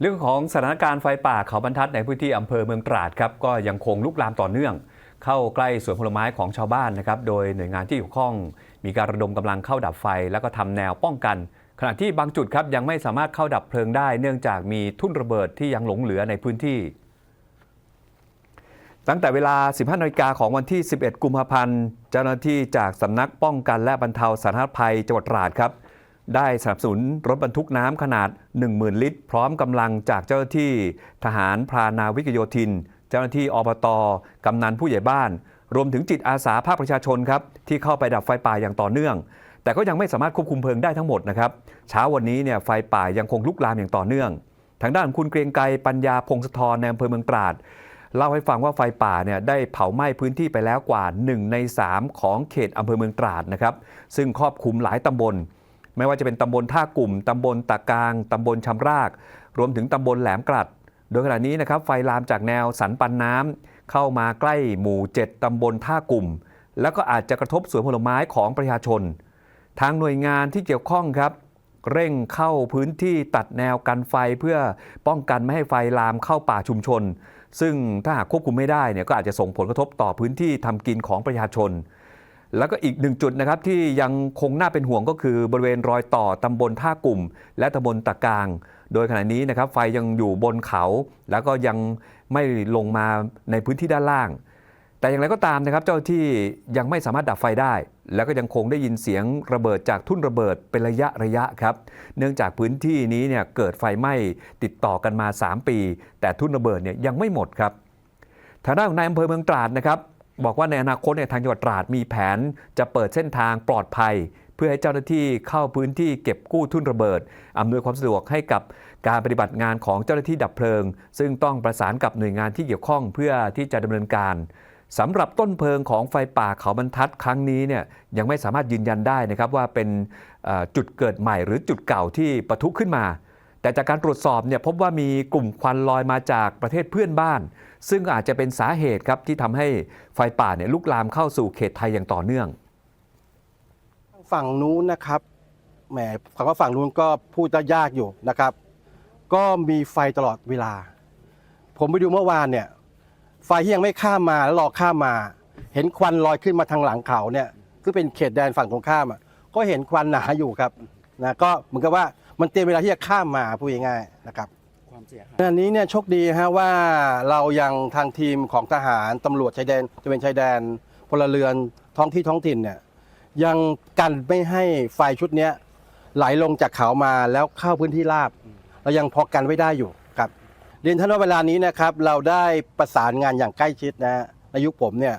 เรื่องของสถานการณ์ไฟป่าเขาบรรทัดในพื้นที่อำเภอเมืองตราดครับก็ยังคงลุกลามต่อเนื่อง เข้าใกล้สวนผลไม้ของชาวบ้านนะครับโดยหน่วยงานที่เกี่ยวข้อง มีการระดมกำลังเข้าดับไฟ แล้วก็ทำแนวป้องกัน ขณะที่บางจุดครับยังไม่สามารถเข้าดับเพลิงได้ เนื่องจากมีทุ่นระเบิดที่ยังหลงเหลือในพื้นที่ ตั้งแต่เวลา 15นาฬิกาของวันที่ 11 กุมภาพันธ์เจ้าหน้าที่จากสำนักป้องกันและบรรเทาสาธารณภัยจังหวัดตราดครับ ได้สนับสนุนรถบรรทุกน้ำขนาด 10,000 ลิตร พร้อมกำลังจากเจ้าหน้าที่ทหารพรานาวิกโยธิน เจ้าหน้าที่อบตกำนันผู้ใหญ่บ้าน รวมถึงจิตอาสาภาคประชาชนครับที่เข้าไปดับไฟป่าอย่างต่อเนื่อง แต่ก็ยังไม่สามารถควบคุมเพลิงได้ทั้งหมดนะครับเช้าวันนี้เนี่ยไฟป่ายังคงลุกลามอย่างต่อเนื่อง ทางด้านคุณเกรียงไกรปัญญาพงศธรในอำเภอเมืองตราดเล่าให้ฟังว่าไฟป่าเนี่ยได้เผาไหม้พื้นที่ไปแล้วกว่า 1 ใน 3 ของเขตอำเภอเมืองตราดนะครับซึ่งครอบคลุมหลายตำบล ไม่ว่าจะเป็นตำบลท่ากลุ่มตำบลตะกลางตำบลชำราก รวมถึงตำบลแหลมกลัด โดยขณะนี้นะครับไฟลามจากแนวสันปันน้ำเข้ามาใกล้หมู่ 7ตำบลท่ากลุ่ม แล้วก็อาจจะกระทบสวนผลไม้ของประชาชน ทางหน่วยงานที่เกี่ยวข้องครับเร่งเข้าพื้นที่ตัดแนวกันไฟเพื่อป้องกันไม่ให้ไฟลามเข้าป่าชุมชน ซึ่งถ้าหากควบคุมไม่ได้เนี่ยก็อาจจะส่งผลกระทบต่อพื้นที่ทำกินของประชาชน แล้วก็อีกหนึ่งจุดนะครับที่ยังคงน่าเป็นห่วงก็คือบริเวณรอยต่อตำบลท่ากลุ่ม และตำบลตะกาง โดยขณะนี้นะครับไฟยังอยู่บนเขา แล้วก็ยังไม่ลงมาในพื้นที่ด้านล่าง แต่อย่างไรก็ตามนะครับ เจ้าที่ยังไม่สามารถดับไฟได้ แล้วก็ยังคงได้ยินเสียงระเบิดจากทุ่นระเบิดเป็นระยะระยะครับ เนื่องจากพื้นที่นี้เนี่ยเกิดไฟไหม้ติดต่อกันมา 3 ปี แต่ทุ่นระเบิดเนี่ยยังไม่หมดครับทางด้านของนายอำเภอเมืองตราดนะครับ บอกว่าในอนาคตเนี่ยทางจังหวัดตราดมีแผนจะเปิดเส้นทางปลอดภัย เพื่อให้เจ้าหน้าที่เข้าพื้นที่เก็บกู้ทุ่นระเบิดอำนวยความสะดวกให้กับการปฏิบัติงานของเจ้าหน้าที่ดับเพลิง ซึ่งต้องประสานกับหน่วยงานที่เกี่ยวข้องเพื่อที่จะดำเนินการสำหรับต้นเพลิงของไฟป่าเขาบรรทัดครั้งนี้เนี่ยยังไม่สามารถยืนยันได้นะครับว่าเป็นจุดเกิดใหม่หรือจุดเก่าที่ปะทุขึ้นมา แต่จากการตรวจสอบเนี่ยพบว่ามีกลุ่มควันลอยมาจากประเทศเพื่อนบ้าน ซึ่งอาจจะเป็นสาเหตุครับที่ทำให้ไฟป่าเนี่ยลุกลามเข้าสู่เขตไทยอย่างต่อเนื่อง ฝั่งนู้นนะครับแหมคำว่าฝั่งนู้นก็พูดยากอยู่นะครับ ก็มีไฟตลอดเวลา ผมไปดูเมื่อวานเนี่ยไฟที่ยังไม่ข้ามมาแล้วรอข้ามมา เห็นควันลอยขึ้นมาทางหลังเขาเนี่ยซึ่งเป็นเขตแดนฝั่งตรงข้ามก็เห็นควันหนาอยู่ครับนะก็เหมือนกับว่า มันเตรียมเวลาที่จะข้ามมาพูดง่ายๆนะครับความเสียหายอันนี้เนี่ยโชคดีฮะว่าเรายังทางทีมของทหารตำรวจชายแดนตระเวนชายแดนพลเรือนท้องที่ท้องถิ่นเนี่ยยังกันไม่ให้ไฟชุดเนี้ยไหลลงจากเขามาแล้วเข้าพื้นที่ราบ เรายังพอกันไว้ได้อยู่ครับเรียนท่านว่าเวลานี้นะครับเราได้ประสานงานอย่างใกล้ชิดนะฮะในยุคผมเนี่ย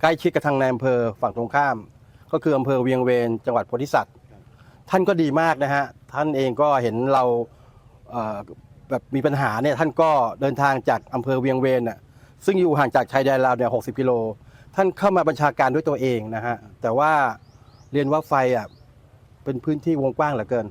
ใกล้ชิดกับทางในอำเภอฝั่งตรงข้าม ก็คืออำเภอเวียงเวงจังหวัดโพธิสัตว์ ท่านก็ดีมากนะฮะท่านเองก็เห็นเราเแบบมีปัญหาเนี่ยท่านก็เดินทางจากอำเภอเวียงเวนน่ะซึ่งอยู่ห่างจากชายแดนลาวเนี่ยหกกิโล ท่านเข้ามาบัญชาการด้วยตัวเองนะฮะแต่ว่าเรียนว่าไฟอะเป็นพื้นที่วงกว้างเหลือเกิน